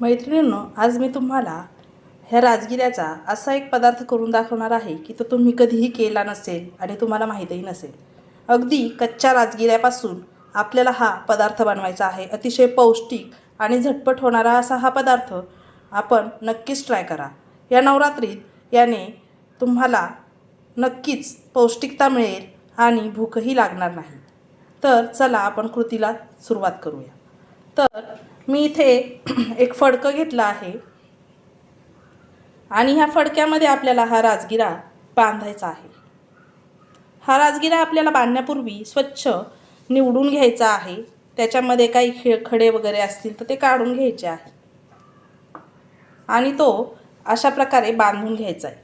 मैत्रिणींनो आज मी तुम्हाला ह्या राजगिऱ्याचा असा एक पदार्थ करून दाखवणार आहे की तो तुम्ही कधीही केला नसेल आणि तुम्हाला माहीतही नसेल. अगदी कच्च्या राजगिऱ्यापासून आपल्याला हा पदार्थ बनवायचा आहे. अतिशय पौष्टिक आणि झटपट होणारा असा हा पदार्थ आपण नक्कीच ट्राय करा. या नवरात्रीत याने तुम्हाला नक्कीच पौष्टिकता मिळेल आणि भूकही लागणार नाही. तर चला आपण कृतीला सुरुवात करूया. तर मी इथे एक फडकं घेतलं आहे. आणि ह्या फडक्यामध्ये आपल्याला हा राजगिरा बांधायचा आहे. हा राजगिरा आपल्याला बांधण्यापूर्वी स्वच्छ निवडून घ्यायचा आहे. त्याच्यामध्ये काही खे खडे वगैरे असतील तर ते काढून घ्यायचे आहे. आणि तो अशा प्रकारे बांधून घ्यायचा आहे.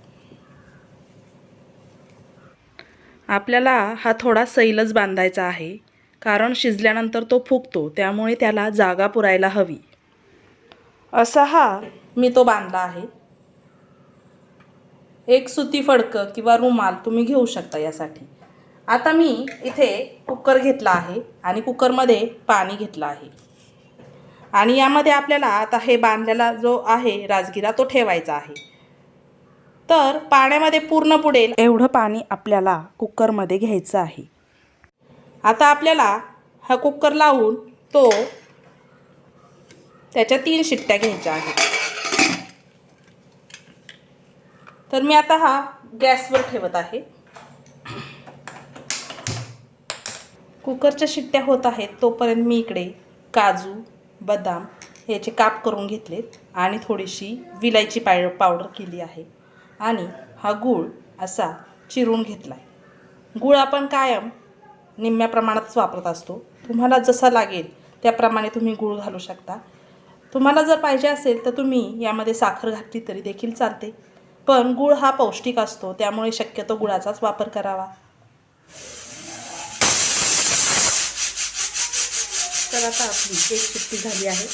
आपल्याला हा थोडा सैलच बांधायचा आहे. कारण शिजल्यानंतर तो फुगतो त्यामुळे त्याला जागा पुरायला हवी. असा हा मी तो बांधला आहे. एक सुती फडकं किंवा रुमाल तुम्ही घेऊ शकता यासाठी. आता मी इथे कुकर घेतला आहे आणि कुकरमध्ये पाणी घेतलं आहे. आणि यामध्ये आपल्याला आता हे बांधलेला जो आहे राजगिरा तो ठेवायचा आहे. तर पाण्यामध्ये पूर्ण बुडेल एवढं पाणी आपल्याला कुकरमध्ये घ्यायचं आहे. आता आपल्याला हा कुकर लावून तो त्याच्या तीन शिट्ट्या घ्यायच्या आहेत. तर मी आता हा गॅसवर ठेवत आहे. कुकरच्या शिट्ट्या होत आहेत तोपर्यंत मी इकडे काजू बदाम याचे काप करून घेतलेत आणि थोडीशी विलायची पाय पावडर केली आहे. आणि हा गूळ असा चिरून घेतला आहे गूळ आपण कायम निम्म्या प्रमाणातच वापरत असतो. तुम्हाला जसा लागेल त्याप्रमाणे तुम्ही गूळ घालू शकता. तुम्हाला जर पाहिजे असेल तर तुम्ही यामध्ये साखर घातली तरी देखील चालते. पण गूळ हा पौष्टिक असतो त्यामुळे शक्यतो गुळाचाच वापर करावा. तर आता आपली एक शिट्टी झाली आहे.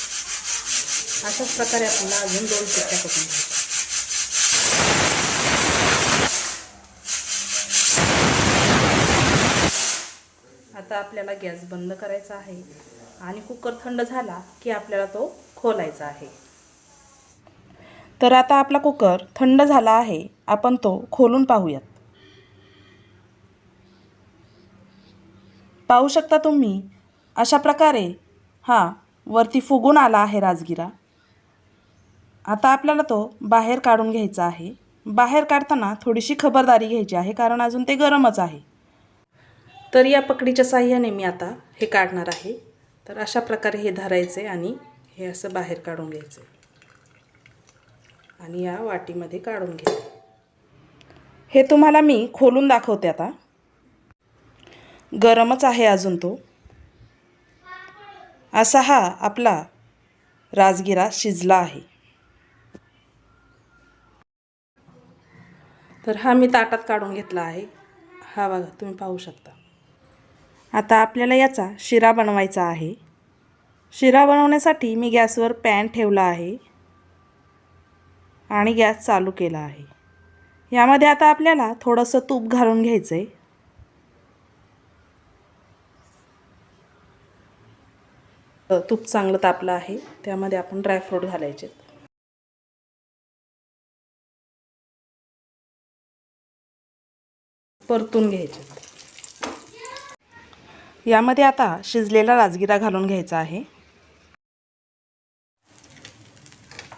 अशाच प्रकारे आपल्याला अजून दोन शिट्ट्या करून घ्यायच्या. आता आपल्याला गॅस बंद करायचा आहे आणि कुकर थंड झाला की आपल्याला तो खोलायचा आहे. तर आता आपला कुकर थंड झाला आहे. आपण तो खोलून पाहूयात. पाहू शकता तुम्ही अशा प्रकारे हा वरती फुगून आला आहे राजगिरा. आता आपल्याला तो बाहेर काढून घ्यायचा आहे. बाहेर काढताना थोडीशी खबरदारी घ्यायची आहे कारण अजून ते गरमच आहे. तर या पकडीच्या साह्याने मी आता हे काढणार आहे. तर अशा प्रकारे हे धरायचे आणि हे असं बाहेर काढून घ्यायचं. आणि या वाटीमध्ये काढून घ्यायचं हे तुम्हाला मी खोलून दाखवते आता. गरमच आहे अजून तो. असा हा आपला राजगिरा शिजला आहे. तर हा मी ताटात काढून घेतला आहे. हा बघा तुम्ही पाहू शकता. आता आपल्याला याचा शिरा बनवायचा आहे. शिरा बनवण्यासाठी मी गॅसवर पॅन ठेवला आहे आणि गॅस चालू केला आहे. यामध्ये आता आपल्याला थोडंसं तूप घालून घ्यायचं आहे तूप चांगलं तापलं आहे. त्यामध्ये आपण ड्रायफ्रूट घालायचे परतून घ्यायचे यामध्ये आता शिजलेला राजगिरा घालून घ्यायचा आहे.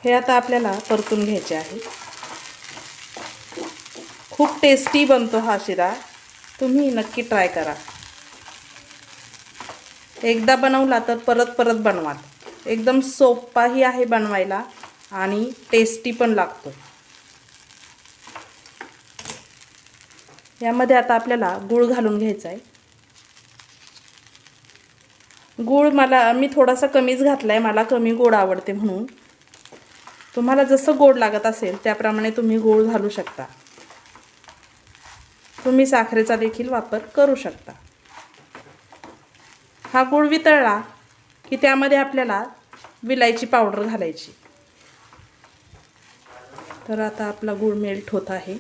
हे आता आपल्याला परतून घ्यायचे आहे. खूप टेस्टी बनतो हा शिरा. तुम्ही नक्की ट्राय करा. एकदा बनवला तर परत परत बनवाल. एकदम सोपाही आहे बनवायला आणि टेस्टी पण लागतो. यामध्ये आता आपल्याला गूळ घालून घ्यायचा आहे. गूळ मला मी थोडासा कमीच घातला आहे मला कमी गोड आवडते म्हणून. तुम्हाला जसं गोड लागत असेल त्याप्रमाणे तुम्ही गूळ घालू शकता. तुम्ही साखरेचा देखील वापर करू शकता. हा गूळ वितळला की त्यामध्ये आपल्याला विलायची पावडर घालायची. तर आता आपला गूळ मेल्ट होत आहे.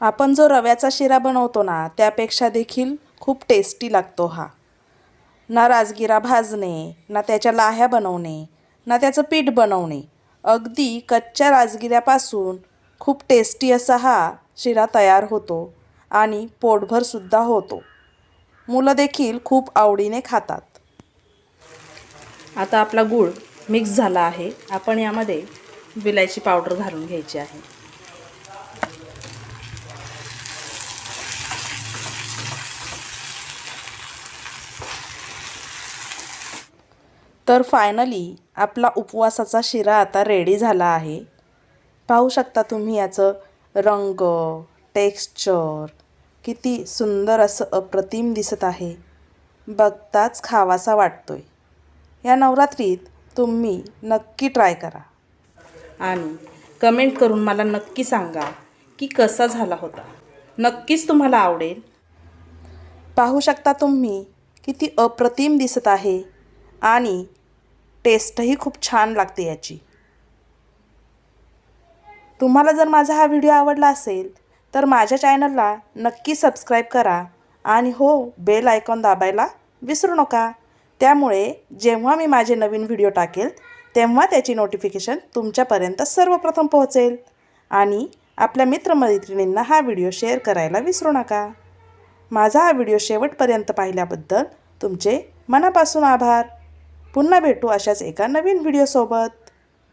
आपण जो रव्याचा शिरा बनवतो ना त्यापेक्षा देखील खूप टेस्टी लागतो हा. ना राजगिरा भाजणे ना त्याच्या लाह्या बनवणे ना त्याचं पीठ बनवणे. अगदी कच्च्या राजगिऱ्यापासून खूप टेस्टी असा हा शिरा तयार होतो आणि पोटभरसुद्धा होतो. मुलं देखील खूप आवडीने खातात. आता आपला गूळ मिक्स झाला आहे. आपण यामध्ये विलायची पावडर घालून घ्यायची आहे. तर फायनली आपला उपवासाचा शिरा आता रेडी झाला आहे. पाहू शकता तुम्ही याचं रंग टेक्स्चर किती सुंदर असं अप्रतिम दिसत आहे. बघताच खावासा वाटतोय. या नवरात्रीत तुम्ही नक्की ट्राय करा. आणि कमेंट करून मला नक्की सांगा की कसा झाला होता. नक्कीच तुम्हाला आवडेल. पाहू शकता तुम्ही किती अप्रतिम दिसत आहे. आणि टेस्टही खूप छान लागते याची. तुम्हाला जर माझा हा व्हिडिओ आवडला असेल तर माझ्या चॅनलला नक्की सबस्क्राईब करा आणि हो बेल आयकॉन दाबायला विसरू नका. त्यामुळे जेव्हा मी माझे नवीन व्हिडिओ टाकेल तेव्हा त्याची नोटिफिकेशन तुमच्यापर्यंत सर्वप्रथम पोहोचेल. आणि आपल्या मित्रमैत्रिणींना हा व्हिडिओ शेअर करायला विसरू नका. माझा हा व्हिडिओ शेवटपर्यंत पाहिल्याबद्दल तुमचे मनापासून आभार. पुन्हा भेटू अशाच एका नवीन व्हिडिओसोबत